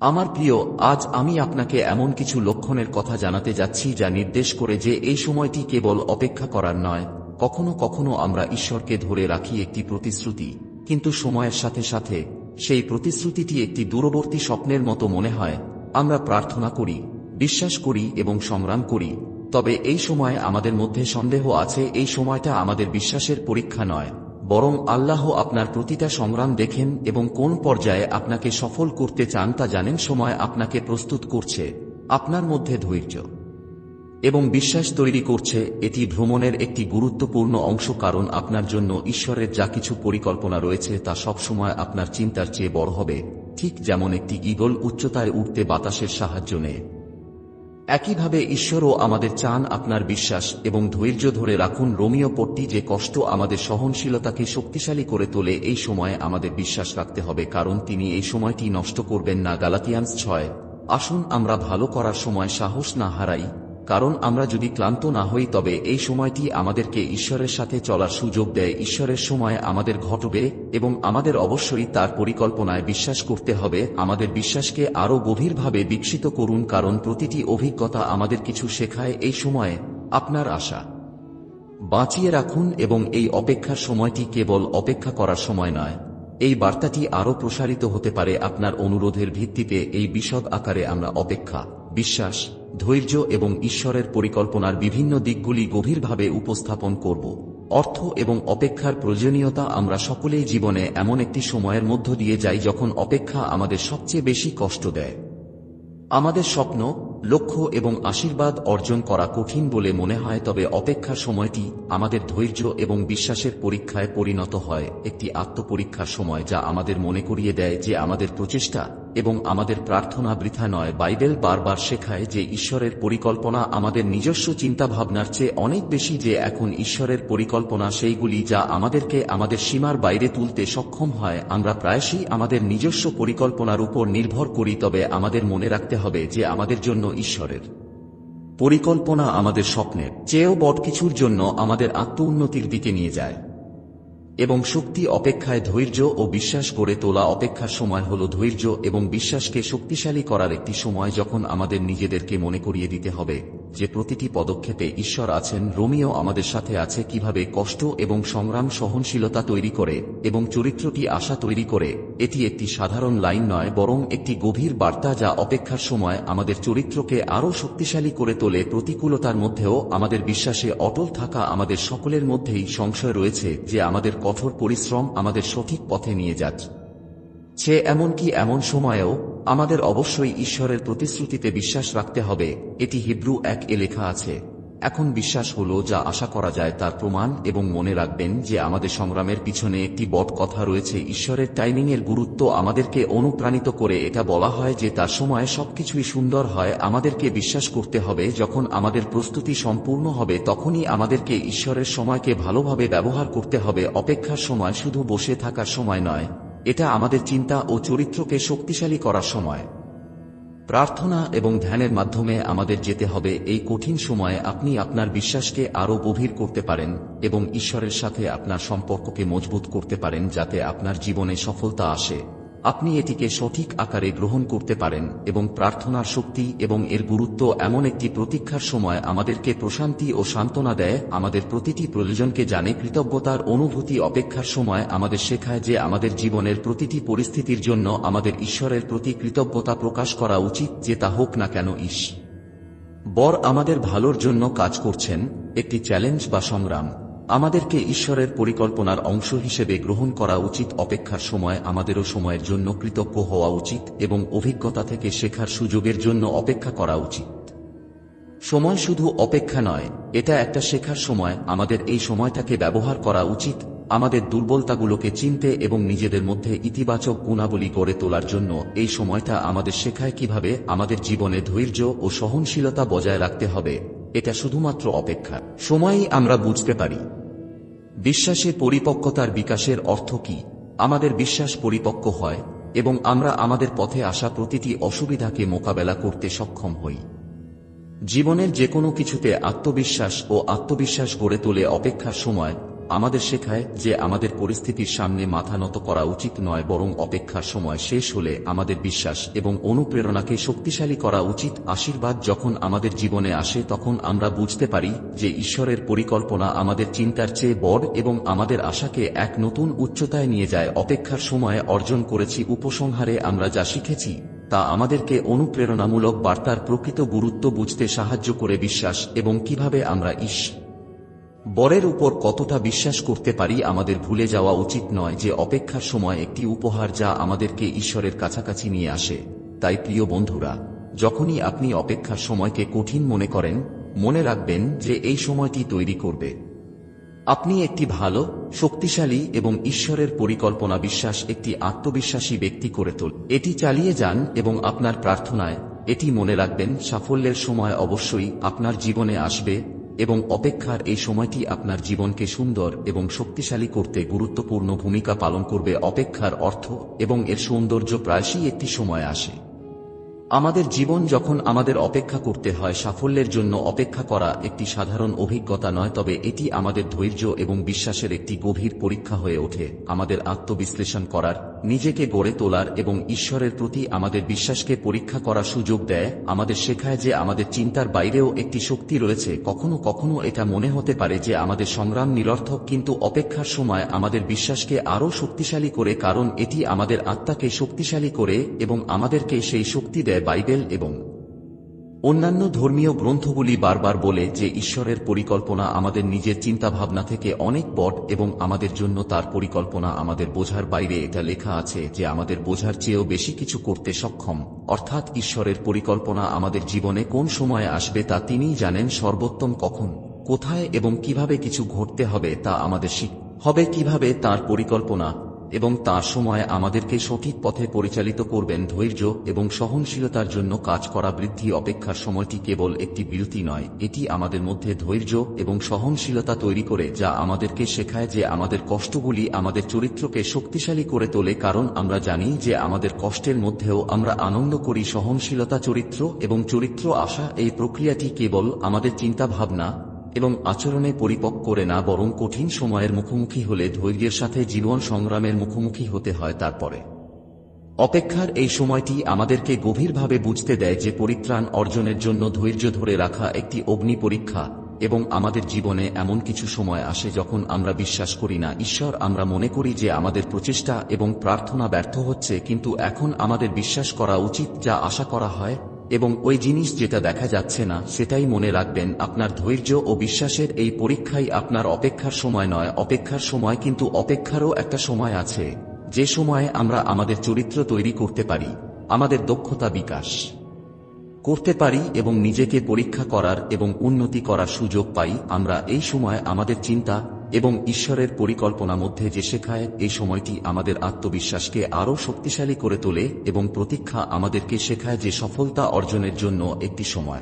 আমার প্রিয়, আজ আমি আপনাকে এমন কিছু লক্ষণের কথা জানাতে যাচ্ছি যা নির্দেশ করে যে এই সময়টি কেবল অপেক্ষা করার নয়। কখনো কখনো আমরা ঈশ্বরকে ধরে রাখি একটি প্রতিশ্রুতি, কিন্তু সময়ের সাথে সাথে সেই প্রতিশ্রুতিটি একটি দূরবর্তী স্বপ্নের মতো মনে হয়। আমরা প্রার্থনা করি, বিশ্বাস করি এবং সংগ্রাম করি, তবে এই সময় আমাদের মধ্যে সন্দেহ আছে, এই সময়টা আমাদের বিশ্বাসের পরীক্ষা নয়। বরং আল্লাহ আপনার প্রতিটা সংগ্রাম দেখেন এবং কোন পর্যায়ে আপনাকে সফল করতে চান তা জানেন, সময় আপনাকে প্রস্তুত করছে, আপনার মধ্যে ধৈর্য। এবং বিশ্বাস তৈরি করছে, এটি ভ্রমণের একটি গুরুত্বপূর্ণ অংশ কারণ আপনার জন্য ঈশ্বরের যা কিছু পরিকল্পনা রয়েছে তা সবসময় আপনার চিন্তার চেয়ে বড় হবে, ঠিক যেমন একটি ঈগল উচ্চতায় উঠতে বাতাসের সাহায্য নেয়। একইভাবে ঈশ্বরও আমাদের চান আপনার বিশ্বাস এবং ধৈর্য ধরে রাখুন রোমিও পট্টি যে কষ্ট আমাদের সহনশীলতাকে শক্তিশালী করে তোলে, এই সময়ে আমাদের বিশ্বাস রাখতে হবে, কারণ তিনি এই সময়টি নষ্ট করবেন না, গালাতিয়ান্স ছয়। আসুন আমরা ভালো করার সময় সাহস না হারাই কারণ আমরা যদি ক্লান্ত না হই, তবে এই সময়টি আমাদেরকে ঈশ্বরের সাথে চলার সুযোগ দেয়। ঈশ্বরের সময় আমাদের ঘটবে এবং আমাদের অবশ্যই তার পরিকল্পনায় বিশ্বাস করতে হবে। আমাদের বিশ্বাসকে আরও গভীরভাবে বিকশিত করুন, কারণ প্রতিটি অভিজ্ঞতা আমাদের কিছু শেখায়। এই সময়ে আপনার আশা বাঁচিয়ে রাখুন এবং এই অপেক্ষার সময়টি কেবল অপেক্ষা করার সময় নয়। এই বার্তাটি আরও প্রসারিত হতে পারে। আপনার অনুরোধের ভিত্তিতে এই বিশদ আকারে আমরা অপেক্ষা বিশ্বাস, ধৈর্য এবং ঈশ্বরের পরিকল্পনার বিভিন্ন দিকগুলি গভীরভাবে উপস্থাপন করব। অর্থ এবং অপেক্ষার প্রয়োজনীয়তা আমরা সকলেই জীবনে এমন একটি সময়ের মধ্য দিয়ে যাই যখন অপেক্ষা আমাদের সবচেয়ে বেশি কষ্ট দেয়। আমাদের স্বপ্ন, লক্ষ্য এবং আশীর্বাদ অর্জন করা কঠিন বলে মনে হয়, তবে অপেক্ষার সময়টি আমাদের ধৈর্য এবং বিশ্বাসের পরীক্ষায় পরিণত হয়। একটি আত্মপরীক্ষার সময় যা আমাদের মনে করিয়ে দেয় যে আমাদের প্রচেষ্টা এবং আমাদের প্রার্থনা বৃথা নয়। বাইবেল বারবার শেখায় যে ঈশ্বরের পরিকল্পনা আমাদের নিজস্ব চিন্তাভাবনার চেয়ে অনেক বেশি যে এখন ঈশ্বরের পরিকল্পনা সেইগুলি যা আমাদেরকে আমাদের সীমার বাইরে তুলতে সক্ষম হয়, আমরা প্রায়শই আমাদের নিজস্ব পরিকল্পনার উপর নির্ভর করি, তবে আমাদের মনে রাখতে হবে যে আমাদের জন্য ঈশ্বরের পরিকল্পনা আমাদের স্বপ্নের চেয়েও বট কিছুর জন্য আমাদের আত্ম উন্নতির দিকে নিয়ে যায়। এবং শক্তি অপেক্ষায় ধৈর্য ও বিশ্বাস করে তোলা অপেক্ষার সময় হল ধৈর্য এবং বিশ্বাসকে শক্তিশালী করার একটি সময় যখন আমাদের নিজেদেরকে মনে করিয়ে দিতে হবে। যে প্রতিটি পদক্ষেপে ঈশ্বর আছেন, রোমিও আমাদের সাথে আছে কীভাবে কষ্ট এবং সংগ্রাম সহনশীলতা তৈরি করে এবং চরিত্রটি আশা তৈরি করে। এটি একটি সাধারণ লাইন নয়, বরং একটি গভীর বার্তা যা অপেক্ষার সময় আমাদের চরিত্রকে আরও শক্তিশালী করে তোলে। প্রতিকূলতার মধ্যেও আমাদের বিশ্বাসে অটল থাকা আমাদের সকলের মধ্যেই সংশয় রয়েছে যে আমাদের কঠোর পরিশ্রম আমাদের সঠিক পথে নিয়ে যাচ্ছে। সে এমনকি এমন সময়েও আমাদের অবশ্যই ঈশ্বরের প্রতিশ্রুতিতে বিশ্বাস রাখতে হবে, এটি হিব্রু এক এ লেখা আছে। এখন বিশ্বাস হল যা আশা করা যায় তার প্রমাণ এবং মনে রাখবেন যে আমাদের সংগ্রামের পিছনে একটি বট কথা রয়েছে, ঈশ্বরের টাইমিংয়ের গুরুত্ব আমাদেরকে অনুপ্রাণিত করে এটা বলা হয় যে তার সময় সবকিছুই সুন্দর হয়, আমাদেরকে বিশ্বাস করতে হবে, যখন আমাদের প্রস্তুতি সম্পূর্ণ হবে তখনই আমাদেরকে ঈশ্বরের সময়কে ভালোভাবে ব্যবহার করতে হবে, অপেক্ষার সময় শুধু বসে থাকার সময় নয়। এটা আমাদের চিন্তা ও চরিত্রকে শক্তিশালী করার সময়। প্রার্থনা এবং ধ্যানের মাধ্যমে আমাদের যেতে হবে এই কঠিন সময়ে আপনি আপনার বিশ্বাসকে আরও গভীর করতে পারেন এবং ঈশ্বরের সাথে আপনার সম্পর্ককে মজবুত করতে পারেন যাতে আপনার জীবনে সফলতা আসে। আপনি এটিকে সঠিক আকারে গ্রহণ করতে পারেন এবং প্রার্থনার শক্তি এবং এর গুরুত্ব এমন একটি প্রতীক্ষার সময় আমাদেরকে প্রশান্তি ও সান্ত্বনা দেয়, আমাদের প্রতিটি প্রয়োজনকে জানে, কৃতজ্ঞতার অনুভূতি অপেক্ষার সময় আমাদের শেখায় যে আমাদের জীবনের প্রতিটি পরিস্থিতির জন্য আমাদের ঈশ্বরের প্রতি কৃতজ্ঞতা প্রকাশ করা উচিত যে তা হোক না কেন ইস। বর আমাদের ভালোর জন্য কাজ করছেন, একটি চ্যালেঞ্জ বা সংগ্রাম। আমাদেরকে ঈশ্বরের পরিকল্পনার অংশ হিসেবে গ্রহণ করা উচিত অপেক্ষার সময় আমাদেরও সময়ের জন্য কৃতজ্ঞ হওয়া উচিত এবং অভিজ্ঞতা থেকে শেখার সুযোগের জন্য অপেক্ষা করা উচিত। সময় শুধু অপেক্ষা নয়, এটা একটা শেখার সময়, আমাদের এই সময়টাকে ব্যবহার করা উচিত, আমাদের দুর্বলতাগুলোকে চিনতে এবং নিজেদের মধ্যে ইতিবাচক গুণাবলী গড়ে তোলার জন্য এই সময়টা আমাদের শেখায় কীভাবে আমাদের জীবনে ধৈর্য ও সহনশীলতা বজায় রাখতে হবে, এটা শুধুমাত্র অপেক্ষা। সময়ই আমরা বুঝতে পারি। বিশ্বাসে পরিপক্কতার বিকাশের অর্থ কি? আমাদের বিশ্বাস পরিপক্ক হয় এবং আমরা আমাদের পথে আসা প্রতিটি অসুবিধাকে মোকাবেলা করতে সক্ষম হই। জীবনের যে কোনো কিছুতে আত্মবিশ্বাস ও আত্মবিশ্বাস গড়ে তোলে অপেক্ষার সময় আমাদের শেখায় যে আমাদের পরিস্থিতির সামনে মাথা নত করা উচিত নয় বরং অপেক্ষার সময় শেষ হলে আমাদের বিশ্বাস এবং অনুপ্রেরণাকে শক্তিশালী করা উচিত। আশীর্বাদ যখন আমাদের জীবনে আসে তখন আমরা বুঝতে পারি যে ঈশ্বরের পরিকল্পনা আমাদের চিন্তার চেয়ে বড় এবং আমাদের আশাকে এক নতুন উচ্চতায় নিয়ে যায়। অপেক্ষার সময়ে অর্জন করেছি, উপসংহারে আমরা যা শিখেছি তা আমাদেরকে অনুপ্রেরণামূলক বার্তার প্রকৃত গুরুত্ব বুঝতে সাহায্য করে বিশ্বাস এবং কীভাবে আমরা ঈশ বরের উপর কতটা বিশ্বাস করতে পারি আমাদের ভুলে যাওয়া উচিত নয় যে অপেক্ষার সময় একটি উপহার যা আমাদেরকে ঈশ্বরের কাছাকাছি নিয়ে আসে। তাই প্রিয় বন্ধুরা, যখনই আপনি অপেক্ষার সময়কে কঠিন মনে করেন, মনে রাখবেন যে এই সময়টি তৈরি করবে। আপনি একটি ভালো, শক্তিশালী এবং ঈশ্বরের পরিকল্পনা বিশ্বাস একটি আত্মবিশ্বাসী ব্যক্তি করে তোল। এটি চালিয়ে যান এবং আপনার প্রার্থনায় এটি মনে রাখবেন সাফল্যের সময় অবশ্যই আপনার জীবনে আসবে। এবং অপেক্ষার এই সময়টি আপনার জীবনকে সুন্দর এবং শক্তিশালী করতে গুরুত্বপূর্ণ ভূমিকা পালন করবে অপেক্ষার অর্থ এবং এর সৌন্দর্য প্রায়শই একটি সময় আসে। আমাদের জীবন যখন আমাদের অপেক্ষা করতে হয় সাফল্যের জন্য অপেক্ষা করা একটি সাধারণ অভিজ্ঞতা নয়, তবে এটি আমাদের ধৈর্য এবং বিশ্বাসের একটি গভীর পরীক্ষা হয়ে ওঠে। আমাদের আত্মবিশ্লেষণ করার, নিজেকে গড়ে তোলার এবং ঈশ্বরের প্রতি আমাদের বিশ্বাসকে পরীক্ষা করার সুযোগ দেয়। আমাদের শেখায় যে আমাদের চিন্তার বাইরেও একটি শক্তি রয়েছে। কখনো কখনো এটা মনে হতে পারে যে আমাদের সংগ্রাম নিরর্থক, কিন্তু অপেক্ষার সময় আমাদের বিশ্বাসকে আরও শক্তিশালী করে, কারণ এটি আমাদের আত্মাকে শক্তিশালী করে এবং আমাদেরকে সেই শক্তি দেয়। বাইবেল এবং অন্যান্য ধর্মীয় গ্রন্থগুলি বারবার বলে যে ঈশ্বরের পরিকল্পনা আমাদের নিজের চিন্তাভাবনা থেকে অনেক বড় এবং আমাদের জন্য তার পরিকল্পনা আমাদের বোঝার বাইরে এটা লেখা আছে যে আমাদের বোঝার চেয়েও বেশি কিছু করতে সক্ষম। অর্থাৎ ঈশ্বরের পরিকল্পনা আমাদের জীবনে কোন সময়ে আসবে তা তিনিই জানেন সর্বোত্তম কখন, কোথায় এবং কীভাবে কিছু ঘটতে হবে তা আমাদের শিখ হবে কীভাবে তার পরিকল্পনা। এবং তার সময় আমাদেরকে সঠিক পথে পরিচালিত করবেন ধৈর্য এবং সহনশীলতার জন্য কাজ করা বৃদ্ধি অপেক্ষার সময়টি কেবল একটি বিরতি নয়, এটি আমাদের মধ্যে ধৈর্য এবং সহনশীলতা তৈরি করে যা আমাদেরকে শেখায় যে আমাদের কষ্টগুলি আমাদের চরিত্রকে শক্তিশালী করে তোলে, কারণ আমরা জানি যে আমাদের কষ্টের মধ্যেও আমরা আনন্দ করি। সহনশীলতা চরিত্র এবং চরিত্র আসা এই প্রক্রিয়াটি কেবল আমাদের চিন্তাভাবনা এবং আচরণে পরিপক্ক করে না, বরং কঠিন সময়ের মুখোমুখি হলে ধৈর্যের সাথে জীবন সংগ্রামের মুখোমুখি হতে হয় তারপরে। অপেক্ষার এই সময়টি আমাদেরকে গভীরভাবে বুঝতে দেয় যে পরিত্রাণ অর্জনের জন্য ধৈর্য ধরে রাখা একটি অগ্নি পরীক্ষা এবং আমাদের জীবনে এমন কিছু সময় আসে যখন আমরা বিশ্বাস করি না, ঈশ্বর, আমরা মনে করি যে আমাদের প্রচেষ্টা এবং প্রার্থনা ব্যর্থ হচ্ছে, কিন্তু এখন আমাদের বিশ্বাস করা উচিত যা আশা করা হয় এবং ওই জিনিস যেটা দেখা যাচ্ছে না, সেটাই মনে রাখবেন, আপনার ধৈর্য ও বিশ্বাসের এই পরীক্ষাই আপনার অপেক্ষার সময় নয়, অপেক্ষার সময় কিন্তু অপেক্ষারও একটা সময় আছে। যে সময়ে আমরা আমাদের চরিত্র তৈরি করতে পারি, আমাদের দক্ষতা বিকাশ করতে পারি এবং নিজেকে পরীক্ষা করার এবং উন্নতি করার সুযোগ পাই, আমরা এই সময় আমাদের চিন্তা এবং ঈশ্বরের পরিকল্পনা মধ্যে যে শেখায়, এই সময়টি আমাদের আত্মবিশ্বাসকে আরও শক্তিশালী করে তোলে এবং প্রতীক্ষা আমাদেরকে শেখায় যে সফলতা অর্জনের জন্য একটি সময়।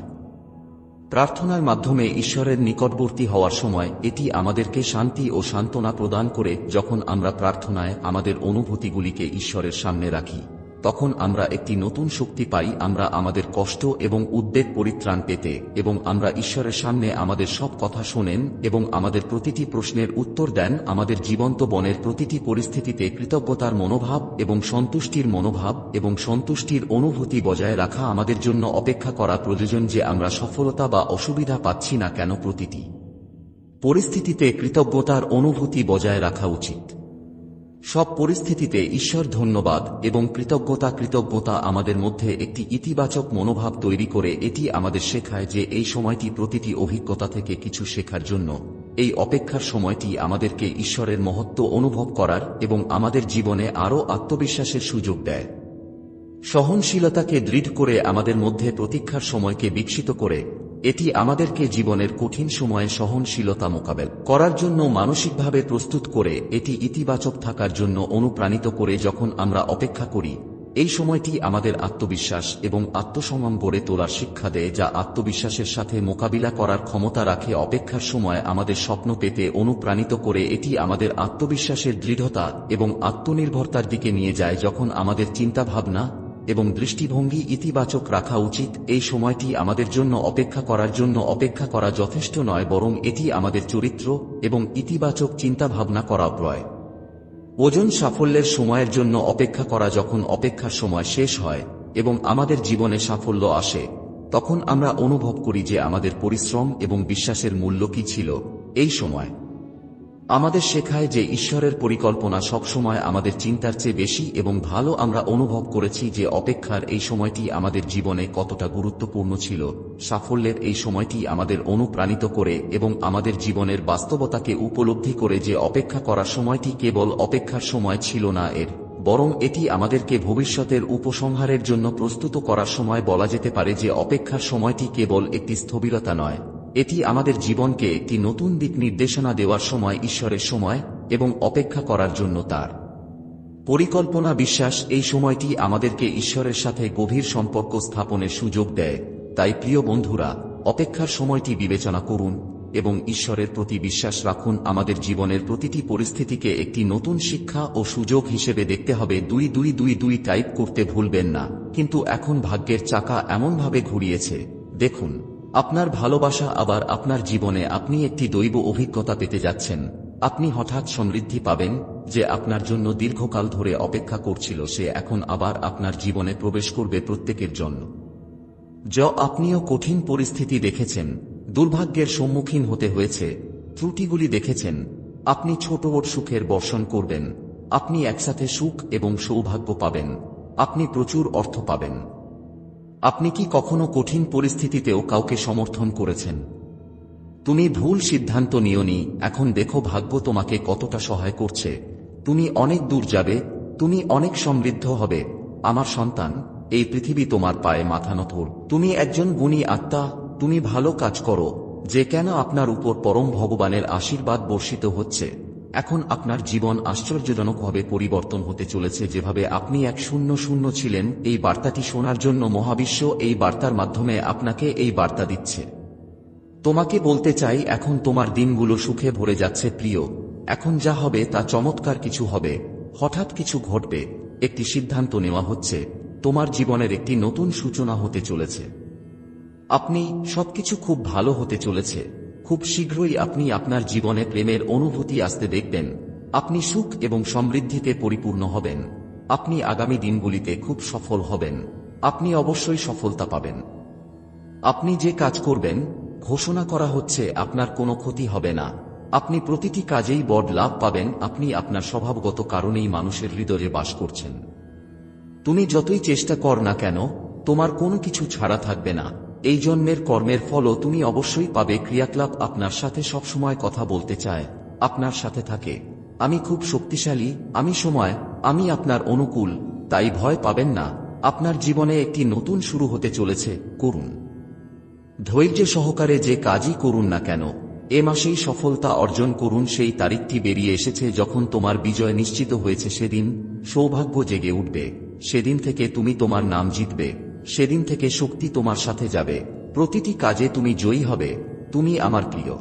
প্রার্থনার মাধ্যমে ঈশ্বরের নিকটবর্তী হওয়ার সময় এটি আমাদেরকে শান্তি ও সান্ত্বনা প্রদান করে যখন আমরা প্রার্থনায় আমাদের অনুভূতিগুলিকে ঈশ্বরের সামনে রাখি। তখন আমরা একটি নতুন শক্তি পাই, আমরা আমাদের কষ্ট এবং উদ্বেগ পরিত্রাণ পেতে এবং আমরা ঈশ্বরের সামনে আমাদের সব কথা শোনেন এবং আমাদের প্রতিটি প্রশ্নের উত্তর দেন, আমাদের জীবন্ত বনের প্রতিটি পরিস্থিতিতে কৃতজ্ঞতার মনোভাব এবং সন্তুষ্টির মনোভাব এবং সন্তুষ্টির অনুভূতি বজায় রাখা আমাদের জন্য অপেক্ষা করা প্রয়োজন যে আমরা সফলতা বা অসুবিধা পাচ্ছি না কেন প্রতিটি পরিস্থিতিতে কৃতজ্ঞতার অনুভূতি বজায় রাখা উচিত। সব পরিস্থিতিতে ঈশ্বর ধন্যবাদ এবং কৃতজ্ঞতা কৃতজ্ঞতা আমাদের মধ্যে একটি ইতিবাচক মনোভাব তৈরি করে এটি আমাদের শেখায় যে এই সময়টি প্রতিটি অভিজ্ঞতা থেকে কিছু শেখার জন্য। এই অপেক্ষার সময়টি আমাদেরকে ঈশ্বরের মহত্ব অনুভব করার এবং আমাদের জীবনে আরও আত্মবিশ্বাসের সুযোগ দেয়। সহনশীলতাকে দৃঢ় করে আমাদের মধ্যে প্রতীক্ষার সময়কে বিকশিত করে এটি আমাদেরকে জীবনের কঠিন সময়ে সহনশীলতা মোকাবেল করার জন্য মানসিকভাবে প্রস্তুত করে এটি ইতিবাচক থাকার জন্য অনুপ্রাণিত করে যখন আমরা অপেক্ষা করি। এই সময়টি আমাদের আত্মবিশ্বাস এবং আত্মসম্মান গড়ে তোলার শিক্ষা দেয় যা আত্মবিশ্বাসের সাথে মোকাবিলা করার ক্ষমতা রাখে। অপেক্ষার সময় আমাদের স্বপ্ন পেতে অনুপ্রাণিত করে এটি আমাদের আত্মবিশ্বাসের দৃঢ়তা এবং আত্মনির্ভরতার দিকে নিয়ে যায় যখন আমাদের চিন্তাভাবনা এবং দৃষ্টিভঙ্গি ইতিবাচক রাখা উচিত, এই সময়টি আমাদের জন্য অপেক্ষা করার জন্য অপেক্ষা করা যথেষ্ট নয়, বরং এটি আমাদের চরিত্র এবং ইতিবাচক চিন্তাভাবনা করা প্রয়। ওজন সাফল্যের সময়ের জন্য অপেক্ষা করা যখন অপেক্ষার সময় শেষ হয় এবং আমাদের জীবনে সাফল্য আসে, তখন আমরা অনুভব করি যে আমাদের পরিশ্রম এবং বিশ্বাসের মূল্য কি ছিল, এই সময়। আমাদের শেখায় যে ঈশ্বরের পরিকল্পনা সবসময় আমাদের চিন্তার চেয়ে বেশি এবং ভালো আমরা অনুভব করেছি যে অপেক্ষার এই সময়টি আমাদের জীবনে কতটা গুরুত্বপূর্ণ ছিল, সাফল্যের এই সময়টি আমাদের অনুপ্রাণিত করে এবং আমাদের জীবনের বাস্তবতাকে উপলব্ধি করে যে অপেক্ষা করার সময়টি কেবল অপেক্ষার সময় ছিল না এর, বরং এটি আমাদেরকে ভবিষ্যতের উপসংহারের জন্য প্রস্তুত করার সময় বলা যেতে পারে যে অপেক্ষার সময়টি কেবল একটি স্থবিরতা নয়। এটি আমাদের জীবনকে একটি নতুন দিক নির্দেশনা দেওয়ার সময়, ঈশ্বরের সময় এবং অপেক্ষা করার জন্য তার। পরিকল্পনা বিশ্বাস, এই সময়টি আমাদেরকে ঈশ্বরের সাথে গভীর সম্পর্ক স্থাপনের সুযোগ দেয়। তাই প্রিয় বন্ধুরা, অপেক্ষার সময়টি বিবেচনা করুন এবং ঈশ্বরের প্রতি বিশ্বাস রাখুন। আমাদের জীবনের প্রতিটি পরিস্থিতিকে একটি নতুন শিক্ষা ও সুযোগ হিসেবে দেখতে হবে। দুই দুই দুই দুই টাইপ করতে ভুলবেন না। কিন্তু এখন ভাগ্যের চাকা এমনভাবে ঘুরিয়েছে। দেখুন আপনার ভালোবাসা আবার আপনার জীবনে আপনি একটি দৈব অভিজ্ঞতা পেতে যাচ্ছেন। আপনি হঠাৎ সমৃদ্ধি পাবেন, যে আপনার জন্য দীর্ঘকাল ধরে অপেক্ষা করছিল সে এখন আবার আপনার জীবনে প্রবেশ করবে প্রত্যেকের জন্য। য আপনিও কঠিন পরিস্থিতি দেখেছেন, দুর্ভাগ্যের সম্মুখীন হতে হয়েছে, ত্রুটিগুলি দেখেছেন, আপনি ছোট ওর সুখের বর্ষণ করবেন, আপনি একসাথে সুখ এবং সৌভাগ্য পাবেন, আপনি প্রচুর অর্থ পাবেন। আপনি কি কখনো কঠিন পরিস্থিতিতেও কাউকে সমর্থন করেছেন? তুমি ভুল সিদ্ধান্ত নিওনি, এখন দেখো ভাগ্য তোমাকে কতটা সহায় করছে। তুমি অনেক দূর যাবে, তুমি অনেক সমৃদ্ধ হবে। আমার সন্তান, এই পৃথিবী তোমার পায়ে মাথা নথর। তুমি একজন গুণী আত্মা, তুমি ভালো কাজ করো, যে কেন আপনার উপর পরম ভগবানের আশীর্বাদ বর্ষিত হচ্ছে। এখন আপনার জীবন আশ্চর্যজনকভাবে পরিবর্তন হতে চলেছে যেভাবে আপনি এক শূন্য শূন্য ছিলেন, এই বার্তাটি শোনার জন্য মহাবিশ্ব এই বার্তার মাধ্যমে আপনাকে এই বার্তা দিচ্ছে। তোমাকে বলতে চাই, এখন তোমার দিনগুলো সুখে ভরে যাচ্ছে প্রিয়। এখন যা হবে তা চমৎকার কিছু হবে। হঠাৎ কিছু ঘটবে। একটি সিদ্ধান্ত নেওয়া হচ্ছে। তোমার জীবনের একটি নতুন সূচনা হতে চলেছে। আপনি সবকিছু খুব ভালো হতে চলেছে। খুব শীঘ্রই আপনি আপনার জীবনে প্রেমের অনুভূতি আসতে দেখবেন। আপনি সুখ এবং সমৃদ্ধিতে পরিপূর্ণ হবেন। আপনি আগামী দিনগুলিতে খুব সফল হবেন। আপনি অবশ্যই সফলতা পাবেন। আপনি যে কাজ করবেন, ঘোষণা করা হচ্ছে আপনার কোনো ক্ষতি হবে না। আপনি প্রতিটি কাজেই বড় লাভ পাবেন, আপনি আপনার স্বভাবগত কারণেই মানুষের হৃদয়ে বাস করছেন। তুমি যতই চেষ্টা কর না কেন, তোমার কোনো কিছু ছাড়া থাকবে না। এই জন্মের কর্মের ফলও তুমি অবশ্যই পাবে। ক্রিয়াকলাপ আপনার সাথে সবসময় কথা বলতে চায়। আপনার সাথে থাকে। আমি খুব শক্তিশালী, আমি সময়, আমি আপনার অনুকূল, তাই ভয় পাবেন না। আপনার জীবনে একটি নতুন শুরু হতে চলেছে। করুন। ধৈর্য সহকারে যে কাজই করুন না কেন, এ মাসেই সফলতা অর্জন করুন। সেই তারিখটি বেরিয়ে এসেছে যখন তোমার বিজয় নিশ্চিত হয়েছে। সেদিন সৌভাগ্য জেগে উঠবে। সেদিন থেকে তুমি তোমার নাম জিতবে। সেদিন থেকে শক্তি তোমার সাথে যাবে। প্রতিটি কাজে তুমি জয়ী হবে। তুমি আমার প্রিয়।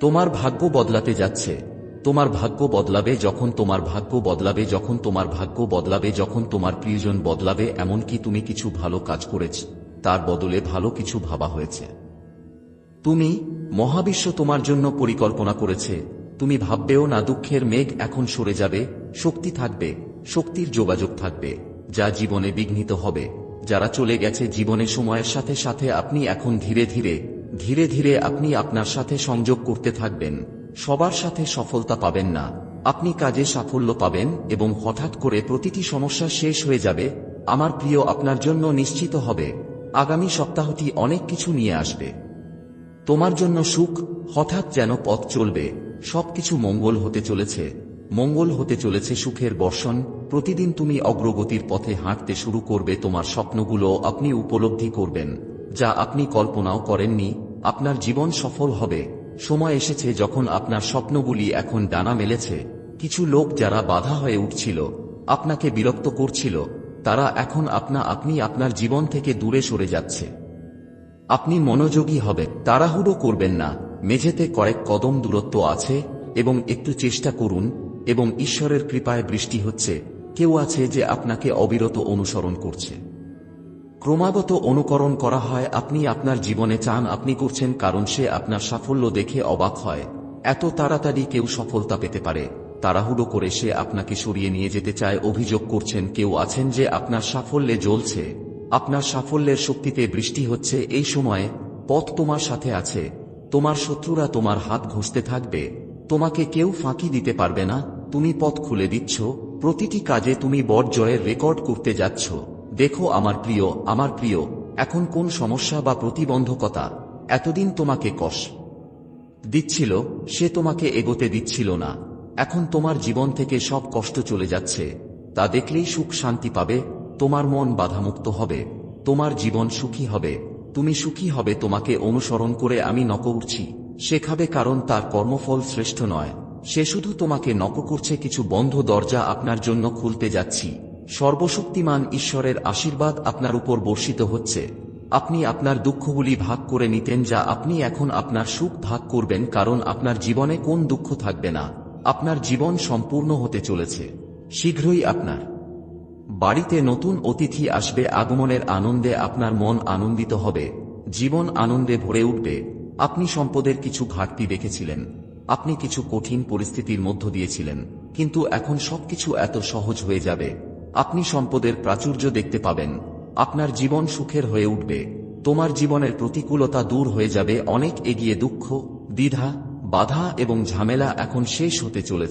তোমার ভাগ্য বদলাতে যাচ্ছে। তোমার ভাগ্য বদলাবে যখন তোমার ভাগ্য বদলাবে যখন তোমার ভাগ্য বদলাবে যখন তোমার প্রিয়জন বদলাবে, এমনকি তুমি কিছু ভালো কাজ করেছ, তার বদলে ভালো কিছু ভাবা হয়েছে। তুমি মহাবিশ্ব তোমার জন্য পরিকল্পনা করেছে। তুমি ভাববেও না, দুঃখের মেঘ এখন সরে যাবে। শক্তি থাকবে। শক্তির যোগাযোগ থাকবে, যা জীবনে বিঘ্নিত হবে। যারা চলে গেছে জীবনে সময়ের সাথে সাথে আপনি এখন ধীরে ধীরে ধীরে ধীরে আপনি আপনার সাথে সংযোগ করতে থাকবেন। সবার সাথে সফলতা পাবেন না। আপনি কাজে সাফল্য পাবেন এবং হঠাৎ করে প্রতিটি সমস্যা শেষ হয়ে যাবে। আমার প্রিয়, আপনার জন্য নিশ্চিত হবে। আগামী সপ্তাহটি অনেক কিছু নিয়ে আসবে। তোমার জন্য সুখ হঠাৎ যেন পথ চলবে। সবকিছু মঙ্গল হতে চলেছে। মঙ্গল হতে চলেছে সুখের বর্ষণ, প্রতিদিন তুমি অগ্রগতির পথে হাঁটতে শুরু করবে তোমার স্বপ্নগুলো আপনি উপলব্ধি করবেন, যা আপনি কল্পনাও করেননি, আপনার জীবন সফল হবে, সময় এসেছে যখন আপনার স্বপ্নগুলি এখন ডানা মেলেছে, কিছু লোক যারা বাধা হয়ে উঠছিল, আপনাকে বিরক্ত করছিল, তারা এখন আপনা, আপনি আপনার জীবন থেকে দূরে সরে যাচ্ছে। আপনি মনোযোগী হবে, তাড়াহুড়ো করবেন না, মেঝেতে কয়েক কদম দূরত্ব আছে, এবং একটু চেষ্টা করুন এবং ঈশ্বরের কৃপায় বৃষ্টি হচ্ছে, কেউ আছে যে আপনাকে অবিরত অনুসরণ করছে। ক্রমাগত অনুকরণ করা হয়, আপনি আপনার জীবনে চান, আপনি করছেন, কারণ সে আপনার সাফল্য দেখে অবাক হয়। এত তাড়াতাড়ি কেউ সফলতা পেতে পারে, তাড়াহুড়ো করে সে আপনাকে সরিয়ে নিয়ে যেতে চায়, অভিযোগ করছেন, কেউ আছেন যে আপনার সাফল্যে জ্বলছে। আপনার সাফল্যের শক্তিতে বৃষ্টি হচ্ছে, এই সময়ে পথ তোমার সাথে আছে, তোমার শত্রুরা তোমার হাত ঘষতে থাকবে। তোমাকে কেউ ফাঁকি দিতে পারবে না, তুমি পথ খুলে দিচ্ছ, প্রতিটি কাজে তুমি বড় জয়ের রেকর্ড করতে যাচ্ছ। দেখো আমার প্রিয় আমার প্রিয়, এখন কোন সমস্যা বা প্রতিবন্ধকতা? এতদিন তোমাকে কষ দিচ্ছিল, সে তোমাকে এগোতে দিচ্ছিল না। এখন তোমার জীবন থেকে সব কষ্ট চলে যাচ্ছে। তা দেখলেই সুখ শান্তি পাবে, তোমার মন বাধামুক্ত হবে, তোমার জীবন সুখী হবে, তুমি সুখী হবে, তোমাকে অনুসরণ করে আমি নক উঠছি। শেখাবে কারণ তার কর্মফল শ্রেষ্ঠ নয়। সে শুধু তোমাকে নক করছে কিছু বন্ধ দরজা আপনার জন্য খুলতে যাচ্ছি। সর্বশক্তিমান ঈশ্বরের আশীর্বাদ আপনার উপর বর্ষিত হচ্ছে। আপনি আপনার দুঃখগুলি ভাগ করে নিতেন যা আপনি এখন আপনার সুখ ভাগ করবেন কারণ আপনার জীবনে কোন দুঃখ থাকবে না। আপনার জীবন সম্পূর্ণ হতে চলেছে। শীঘ্রই আপনার বাড়িতে নতুন অতিথি আসবে। আগমনের আনন্দে আপনার মন আনন্দিত হবে। জীবন আনন্দে ভরে উঠবে। আপনি সম্পদের কিছু ঘাটতি দেখেছিলেন। আপনি কিছু কঠিন পরিস্থিতির মধ্য দিয়েছিলেন। কিন্তু এখন সবকিছু এত সহজ হয়ে যাবে। আপনি সম্পদের প্রাচুর্য দেখতে পাবেন। আপনার জীবন সুখের হয়ে উঠবে। তোমার জীবনের প্রতিকূলতা দূর হয়ে যাবে। অনেক এগিয়ে দুঃখ, দ্বিধা, বাধা এবং ঝামেলা এখন শেষ হতে চলেছে।